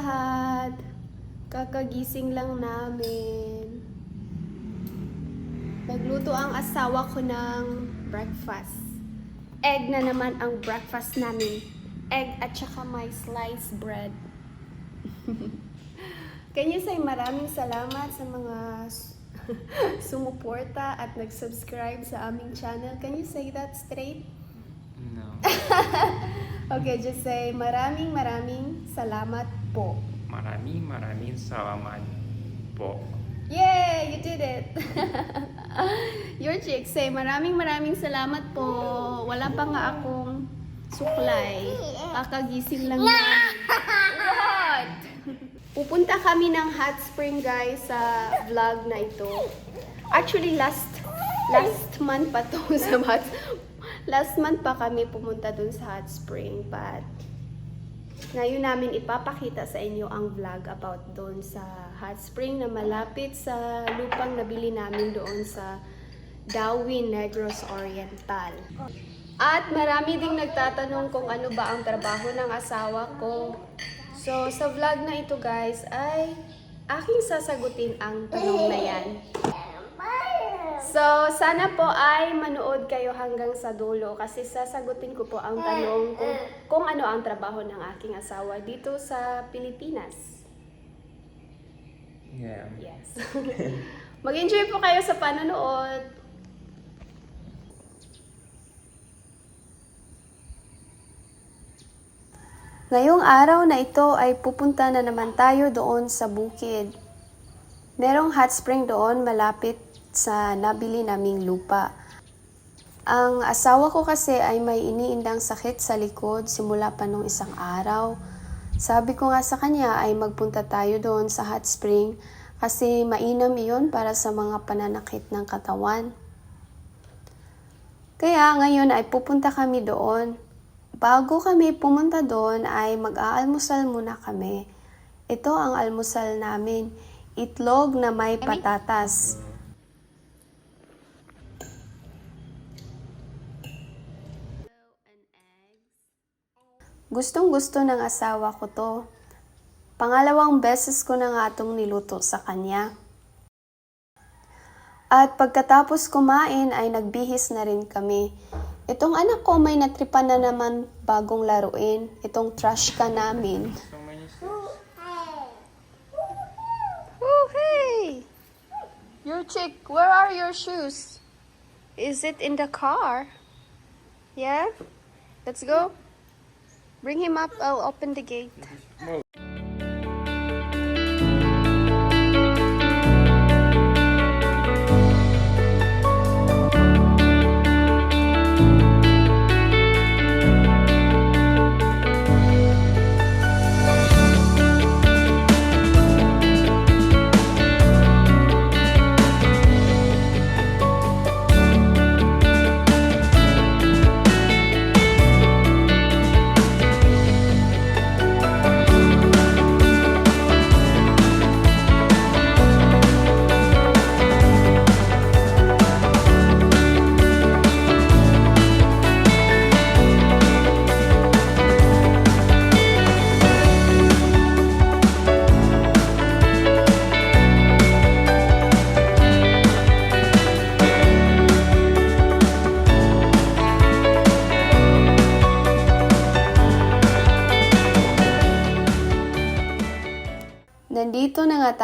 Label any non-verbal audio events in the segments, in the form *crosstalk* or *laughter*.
lahat! Kakagising lang namin. Nagluto ang asawa ko ng breakfast. Egg na naman ang breakfast namin. Egg at saka may sliced bread. *laughs* Can you say maraming salamat sa mga *laughs* sumuporta at nag-subscribe sa aming channel? Can you say that straight? No. *laughs* Okay, just say maraming maraming salamat po. Maraming maraming salamat po. Yay! You did it! *laughs* Your chick, say maraming maraming salamat po. Wala pa nga akong suklay. Kakagising lang namin. What? *laughs* Pupunta kami ng hot spring guys sa vlog na ito. Actually, last last month pa to *laughs* sa hot Last month pa kami pumunta dun sa hot spring but ngayon namin ipapakita sa inyo ang vlog about doon sa hot spring na malapit sa lupang nabili namin doon sa Darwin Negros Oriental. At marami ding nagtatanong kung ano ba ang trabaho ng asawa ko. So sa vlog na ito guys ay aking sasagutin ang tanong na yan. So, sana po ay manood kayo hanggang sa dulo kasi sasagutin ko po ang tanong kung, kung ano ang trabaho ng aking asawa dito sa Pilipinas. Yeah. Yes. *laughs* Mag-enjoy po kayo sa panonood. Ngayong araw na ito ay pupunta na naman tayo doon sa bukid. Merong hot spring doon malapit sa nabili naming lupa. Ang asawa ko kasi ay may iniindang sakit sa likod simula pa nung isang araw. Sabi ko nga sa kanya ay magpunta tayo doon sa hot spring kasi mainam iyon para sa mga pananakit ng katawan. Kaya ngayon ay pupunta kami doon. Bago kami pumunta doon ay mag-aalmusal muna kami. Ito ang almusal namin, itlog na may patatas. Gustong gusto ng asawa ko to. Pangalawang beses ko na nga itong niluto sa kanya. At pagkatapos kumain ay nagbihis na rin kami. Itong anak ko may natripan na naman bagong laruin. Itong trash ka namin. Oh, hey! Your chick, where are your shoes? Is it in the car? Yeah? Let's go. Bring him up. I'll open the gate.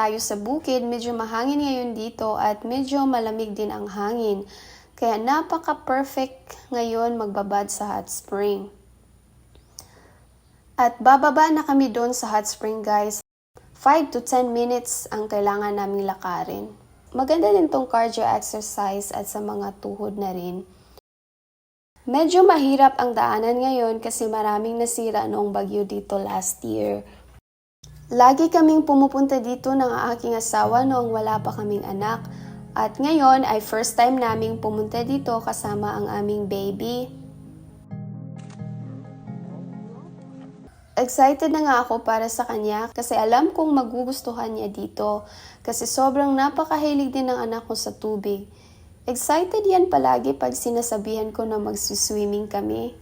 Tayo sa bukid, medyo mahangin ngayon dito at medyo malamig din ang hangin. Kaya napaka-perfect ngayon magbabad sa hot spring. At bababa na kami doon sa hot spring guys. 5 to 10 minutes ang kailangan naming lakarin. Maganda din tong cardio exercise at sa mga tuhod na rin. Medyo mahirap ang daanan ngayon kasi maraming nasira noong bagyo dito last year. Lagi kaming pumupunta dito ng aking asawa noong wala pa kaming anak. At ngayon ay first time naming pumunta dito kasama ang aming baby. Excited na nga ako para sa kanya kasi alam kong magugustuhan niya dito kasi sobrang napakahilig din ng anak ko sa tubig. Excited yan palagi pag sinasabihan ko na magsiswimming kami.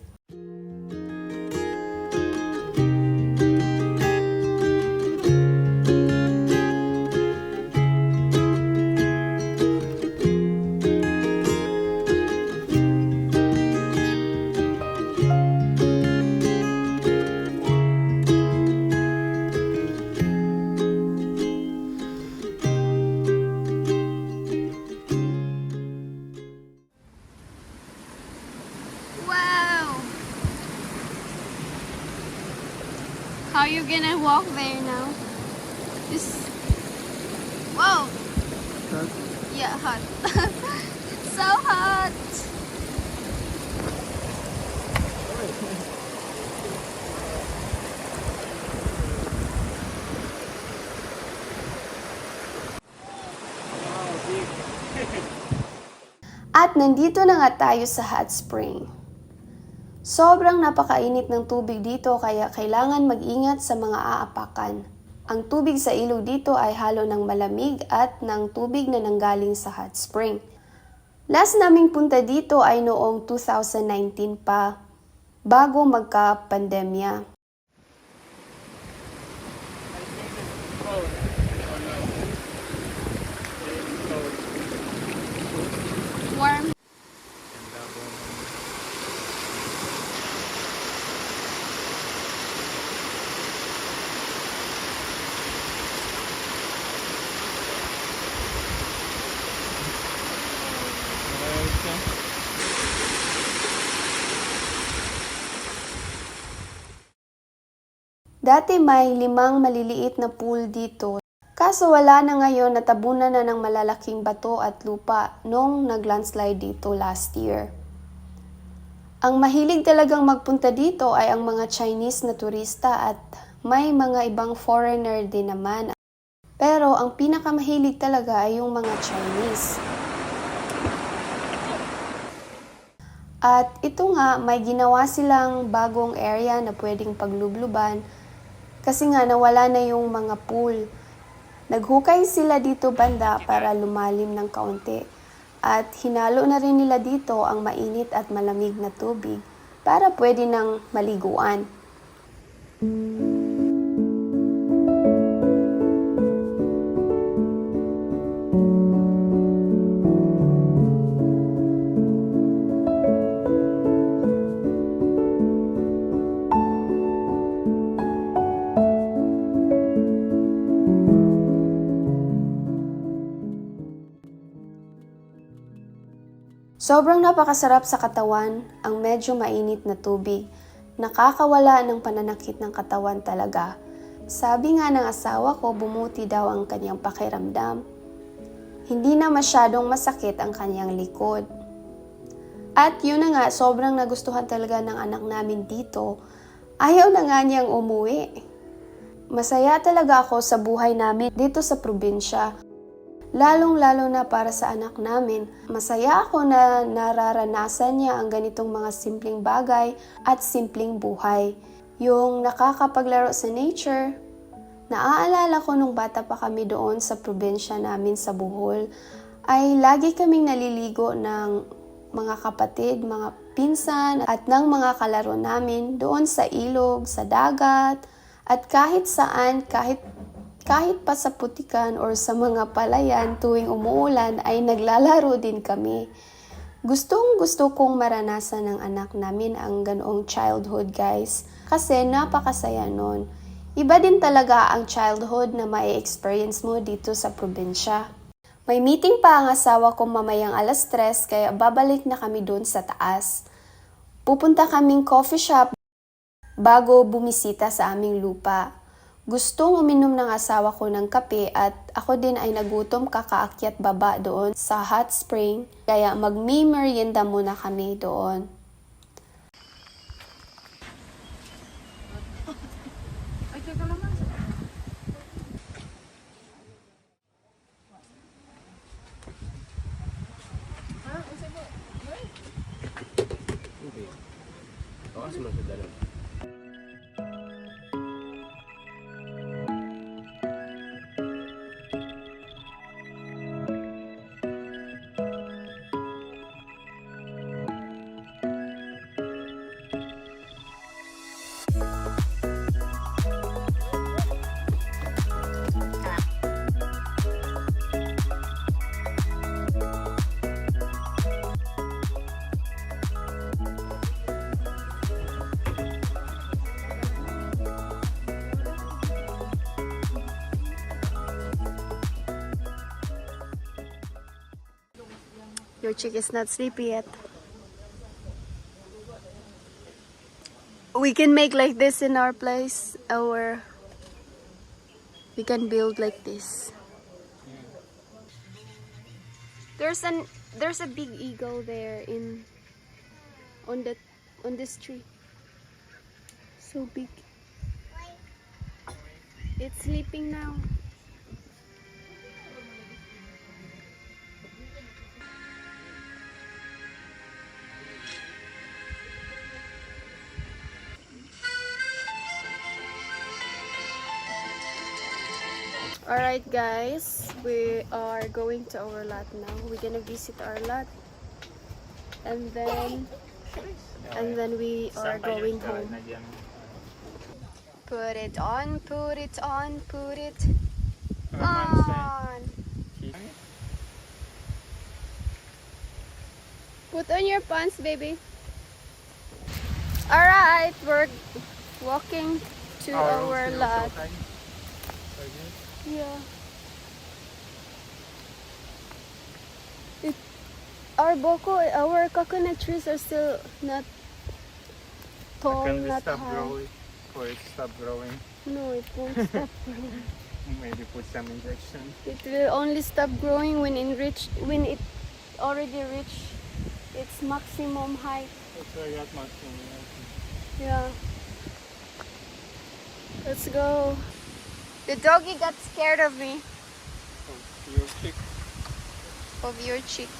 So hot! At nandito na nga tayo sa hot spring. Sobrang napakainit ng tubig dito kaya kailangan mag-ingat sa mga aapakan. Ang tubig sa ilog dito ay halo ng malamig at ng tubig na nanggaling sa hot spring. Last naming punta dito ay noong 2019 pa, bago magka-pandemya. Dati may limang maliliit na pool dito. Kaso wala na ngayon natabunan na ng malalaking bato at lupa nung nag-landslide dito last year. Ang mahilig talagang magpunta dito ay ang mga Chinese na turista at may mga ibang foreigner din naman. Pero ang pinakamahilig talaga ay yung mga Chinese. At ito nga, may ginawa silang bagong area na pwedeng paglubluban kasi nga nawala na yung mga pool. Naghukay sila dito banda para lumalim ng kaunti. At hinalo na rin nila dito ang mainit at malamig na tubig para pwede nang maliguan. Sobrang napakasarap sa katawan ang medyo mainit na tubig. Nakakawala ng pananakit ng katawan talaga. Sabi nga ng asawa ko, bumuti daw ang kanyang pakiramdam. Hindi na masyadong masakit ang kanyang likod. At yun na nga, sobrang nagustuhan talaga ng anak namin dito. Ayaw na nga niyang umuwi. Masaya talaga ako sa buhay namin dito sa probinsya. Lalong-lalo na para sa anak namin. Masaya ako na nararanasan niya ang ganitong mga simpleng bagay at simpleng buhay. Yung nakakapaglaro sa nature. Naaalala ko nung bata pa kami doon sa probinsya namin sa Bohol, ay lagi kaming naliligo ng mga kapatid, mga pinsan at ng mga kalaro namin doon sa ilog, sa dagat, at kahit saan, kahit kahit pa sa putikan or sa mga palayan tuwing umuulan ay naglalaro din kami. Gustong gusto kong maranasan ng anak namin ang ganoong childhood guys kasi napakasaya nun. Iba din talaga ang childhood na may experience mo dito sa probinsya. May meeting pa ang asawa ko mamayang alas 3 kaya babalik na kami doon sa taas. Pupunta kaming coffee shop bago bumisita sa aming lupa. Gustong uminom ng asawa ko ng kape at ako din ay nagutom kakaakyat baba doon sa hot spring kaya magmi-merienda muna kami doon. Chick is not sleepy yet. We can make like this in our place, our we can build like this. There's an there's a big eagle there in on that on this tree. So big. It's sleeping now. Alright guys, we are going to our lot now. We're gonna visit our lot. And then and then we are going home. Put it on, put it on, put it on. Put on your pants, baby. Alright, we're walking to our lot. Yeah. It, our boko, our coconut trees are still not tall, Can we not stop high. growing? Or it stop growing? No, it won't *laughs* stop growing. Maybe put some injection. It will only stop growing when in reach, when it already reach its maximum height. That's why I got maximum. Yeah. Let's go. The doggy got scared of me, Oh, your chick. of your chick,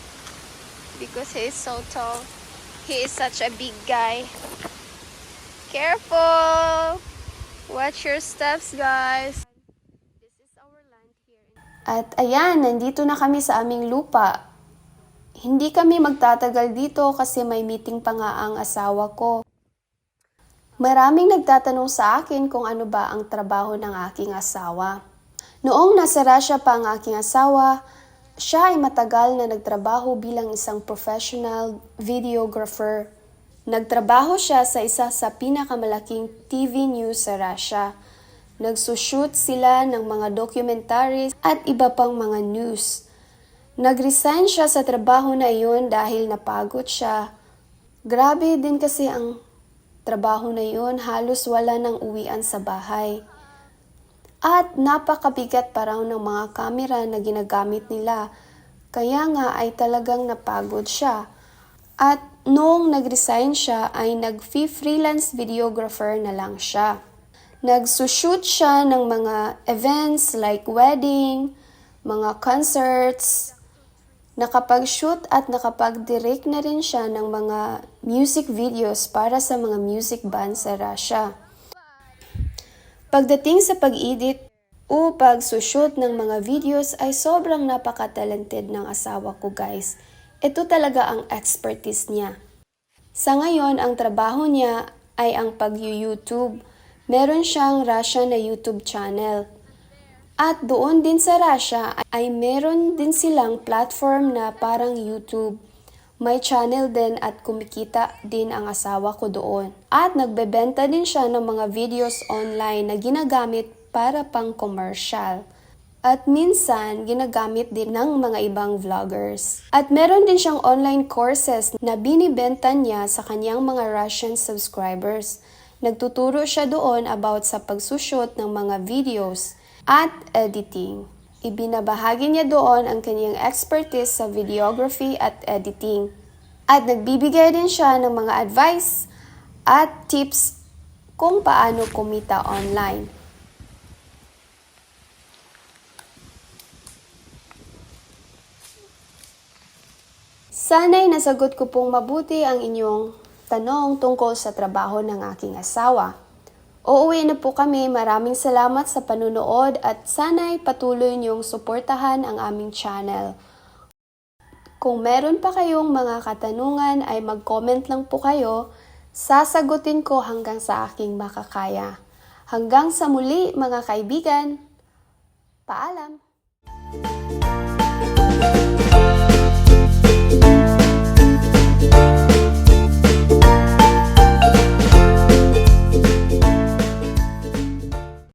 because he is so tall. He is such a big guy. Careful! Watch your steps, guys. This is our land here. At ayan, nandito na kami sa aming lupa. Hindi kami magtatagal dito kasi may meeting pa nga ang asawa ko. Maraming nagtatanong sa akin kung ano ba ang trabaho ng aking asawa. Noong nasa Russia pa ang aking asawa, siya ay matagal na nagtrabaho bilang isang professional videographer. Nagtrabaho siya sa isa sa pinakamalaking TV news sa Russia. Nagsushoot sila ng mga documentaries at iba pang mga news. Nag-resign siya sa trabaho na iyon dahil napagod siya. Grabe din kasi ang trabaho na iyon, halos wala nang uwian sa bahay. At napakabigat pa raw ng mga kamera na ginagamit nila. Kaya nga ay talagang napagod siya. At noong nag-resign siya ay nag-freelance videographer na lang siya. Nagsushoot siya ng mga events like wedding, mga concerts, nakapag-shoot at nakapag-direct na rin siya ng mga music videos para sa mga music band sa Russia. Pagdating sa pag-edit o pag-shoot ng mga videos ay sobrang napaka-talented ng asawa ko guys. Ito talaga ang expertise niya. Sa ngayon, ang trabaho niya ay ang pag-YouTube. Meron siyang Russia na YouTube channel. At doon din sa Russia ay meron din silang platform na parang YouTube. May channel din at kumikita din ang asawa ko doon. At nagbebenta din siya ng mga videos online na ginagamit para pang commercial. At minsan, ginagamit din ng mga ibang vloggers. At meron din siyang online courses na binibenta niya sa kanyang mga Russian subscribers. Nagtuturo siya doon about sa pagsushoot ng mga videos at editing. Ibinabahagi niya doon ang kanyang expertise sa videography at editing. At nagbibigay din siya ng mga advice at tips kung paano kumita online. Sana'y nasagot ko pong mabuti ang inyong tanong tungkol sa trabaho ng aking asawa. Uuwi na po kami. Maraming salamat sa panunood at sana'y patuloy niyong suportahan ang aming channel. Kung meron pa kayong mga katanungan ay mag-comment lang po kayo. Sasagutin ko hanggang sa aking makakaya. Hanggang sa muli mga kaibigan. Paalam!